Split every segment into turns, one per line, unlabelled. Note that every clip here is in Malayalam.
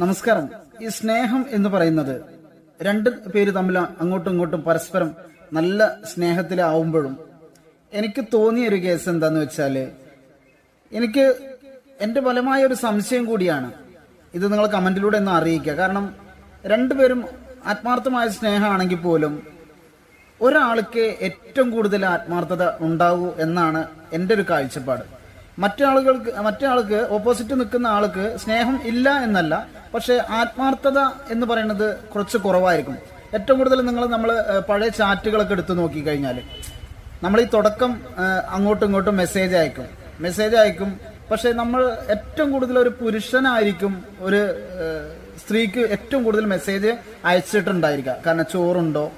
നമസ്കാരം. ഈ സ്നേഹം എന്ന് പറയുന്നത് രണ്ട് പേര് തമ്മിൽ അങ്ങോട്ടും ഇങ്ങോട്ടും പരസ്പരം നല്ല സ്നേഹത്തിലാവുമ്പോഴും എനിക്ക് തോന്നിയ ഒരു കേസ് എന്താന്ന് വെച്ചാൽ എനിക്ക് എന്റെ ഫലമായ ഒരു സംശയം കൂടിയാണ്. ഇത് നിങ്ങൾ കമന്റിലൂടെ ഒന്ന് അറിയിക്കുക. കാരണം രണ്ടുപേരും ആത്മാർത്ഥമായ സ്നേഹമാണെങ്കിൽ പോലും ഒരാൾക്ക് ഏറ്റവും കൂടുതൽ ആത്മാർത്ഥത ഉണ്ടാവൂ എന്നാണ് എന്റെ ഒരു കാഴ്ചപ്പാട്. മറ്റാളുകൾക്ക് മറ്റാൾക്ക് ഓപ്പോസിറ്റ് നിൽക്കുന്ന ആൾക്ക് സ്നേഹം ഇല്ല എന്നല്ല പക്ഷെ ആത്മാർത്ഥത എന്ന് പറയുന്നത് കുറച്ച് കുറവായിരിക്കും. ഏറ്റവും കൂടുതൽ നിങ്ങൾ നമ്മൾ പഴയ ചാറ്റുകളൊക്കെ എടുത്തു നോക്കിക്കഴിഞ്ഞാൽ നമ്മൾ ഈ തുടക്കം അങ്ങോട്ടും ഇങ്ങോട്ടും മെസ്സേജ് അയക്കും. മെസ്സേജ് അയക്കും. പക്ഷെ നമ്മൾ ഏറ്റവും കൂടുതൽ ഒരു പുരുഷനായിരിക്കും ഒരു സ്ത്രീക്ക് ഏറ്റവും കൂടുതൽ മെസ്സേജ് അയച്ചിട്ടുണ്ടായിരിക്കുക. കാരണം ചോറുണ്ടോ?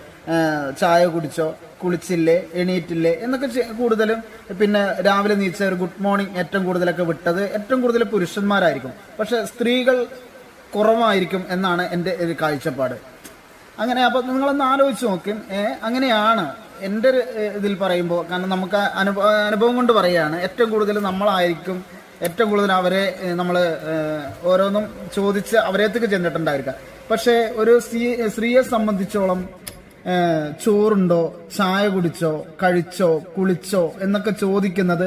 ചായ കുടിച്ചോ കുളിച്ചില്ലേ എണീറ്റില്ലേ എന്നൊക്കെ കൂടുതലും പിന്നെ രാവിലെ നീച്ച ഒരു ഗുഡ് മോർണിംഗ് ഏറ്റവും കൂടുതലൊക്കെ വിട്ടത് ഏറ്റവും കൂടുതൽ പുരുഷന്മാരായിരിക്കും. പക്ഷെ സ്ത്രീകൾ കുറവായിരിക്കും എന്നാണ് എന്റെ ഒരു കാഴ്ചപ്പാട്. അങ്ങനെ അപ്പോൾ നിങ്ങളൊന്ന് ആലോചിച്ച് നോക്കും. അങ്ങനെയാണ് എന്റെ ഒരു ഇതിൽ പറയുമ്പോൾ കാരണം നമുക്ക് അനുഭവ അനുഭവം കൊണ്ട് പറയുകയാണ് ഏറ്റവും കൂടുതൽ നമ്മളായിരിക്കും ഏറ്റവും കൂടുതൽ അവരെ നമ്മൾ ഓരോന്നും ചോദിച്ച് അവരേത്തേക്ക് ചെന്നിട്ടുണ്ടായിരിക്കാം. പക്ഷേ ഒരു സ്ത്രീ സ്ത്രീയെ സംബന്ധിച്ചോളം ചോറുണ്ടോ ചായ കുടിച്ചോ കഴിച്ചോ കുളിച്ചോ എന്നൊക്കെ ചോദിക്കുന്നത്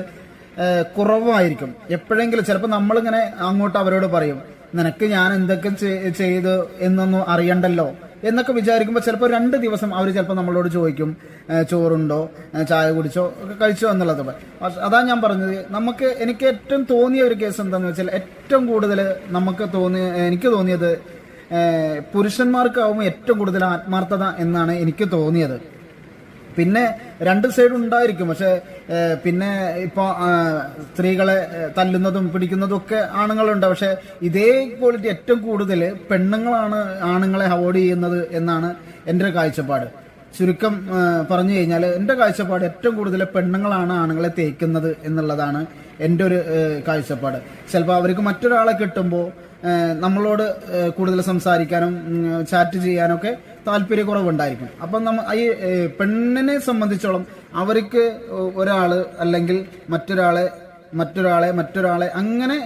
കുറവായിരിക്കും. എപ്പോഴെങ്കിലും ചിലപ്പോൾ നമ്മളിങ്ങനെ അങ്ങോട്ട് അവരോട് പറയും നിനക്ക് ഞാൻ എന്തൊക്കെ ചെയ്ത് എന്നൊന്നും അറിയണ്ടല്ലോ? എന്നൊക്കെ വിചാരിക്കുമ്പോൾ ചിലപ്പോൾ രണ്ട് ദിവസം അവർ ചിലപ്പോൾ നമ്മളോട് ചോദിക്കും ചോറുണ്ടോ ചായ കുടിച്ചോ കഴിച്ചോ എന്നുള്ളത്. അതാ ഞാൻ പറഞ്ഞത്. നമുക്ക് എനിക്ക് ഏറ്റവും തോന്നിയ ഒരു കേസ് എന്താണെന്ന് വെച്ചാൽ ഏറ്റവും കൂടുതൽ നമുക്ക് തോന്നിയ എനിക്ക് തോന്നിയത് ഏ, പുരുഷന്മാർക്കാവുമ്പോൾ ഏറ്റവും കൂടുതൽ ആത്മാർത്ഥത എന്നാണ് എനിക്ക് തോന്നിയത്. പിന്നെ രണ്ട് സൈഡും ഉണ്ടായിരിക്കും. പക്ഷെ പിന്നെ ഇപ്പൊ സ്ത്രീകളെ തല്ലുന്നതും പിടിക്കുന്നതും ഒക്കെ ആണുങ്ങളുണ്ട്. പക്ഷെ ഇതേ ക്വാളിറ്റി ഏറ്റവും കൂടുതൽ പെണ്ണുങ്ങളാണ് ആണുങ്ങളെ അവോയ്ഡ് ചെയ്യുന്നത് എന്നാണ് എന്റെ കാഴ്ചപ്പാട്. ചുരുക്കം പറഞ്ഞു കഴിഞ്ഞാൽ എന്റെ കാഴ്ചപ്പാട് ഏറ്റവും കൂടുതൽ പെണ്ണുങ്ങളാണ് ആണുങ്ങളെ തേക്കുന്നത് എന്നുള്ളതാണ് എന്റെ ഒരു കാഴ്ചപ്പാട്. ചിലപ്പോൾ അവർക്ക് മറ്റൊരാളെ കിട്ടുമ്പോൾ നമ്മളോട് കൂടുതൽ സംസാരിക്കാനും ചാറ്റ് ചെയ്യാനൊക്കെ താല്പര്യക്കുറവുണ്ടായിരിക്കും. അപ്പം നമ്മ ഈ പെണ്ണിനെ സംബന്ധിച്ചോളം അവർക്ക് ഒരാൾ അല്ലെങ്കിൽ മറ്റൊരാളെ മറ്റൊരാളെ മറ്റൊരാളെ അങ്ങനെ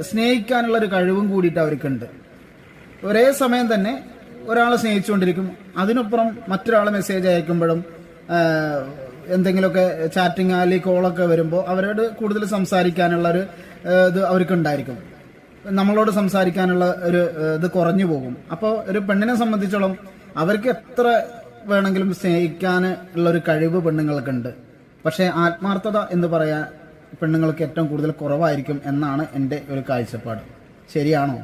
സ്നേഹിക്കാനുള്ള ഒരു കഴിവും കൂടിയിട്ട് അവർക്കുണ്ട്. ഒരേ സമയം തന്നെ ഒരാളെ സ്നേഹിച്ചുകൊണ്ടിരിക്കും. അതിനപ്പുറം മറ്റൊരാളെ മെസ്സേജ് അയക്കുമ്പോഴും എന്തെങ്കിലുമൊക്കെ ചാറ്റിംഗ് അല്ലെങ്കിൽ കോളൊക്കെ വരുമ്പോൾ അവരോട് കൂടുതൽ സംസാരിക്കാനുള്ള ഒരു ഇത് അവർക്ക് ഉണ്ടായിരിക്കും നമ്മളോട് സംസാരിക്കാനുള്ള ഒരു ഇത് കുറഞ്ഞു പോകും. അപ്പോൾ ഒരു പെണ്ണിനെ സംബന്ധിച്ചോളം അവർക്ക് എത്ര വേണമെങ്കിലും സ്നേഹിക്കാൻ ഉള്ള ഒരു കഴിവ് പെണ്ണുങ്ങൾക്കുണ്ട്. പക്ഷേ ആത്മാർത്ഥത എന്ന് പറയാൻ പെണ്ണുങ്ങൾക്ക് ഏറ്റവും കൂടുതൽ കുറവായിരിക്കും എന്നാണ് എന്റെ ഒരു കാഴ്ചപ്പാട്. ശരിയാണോ?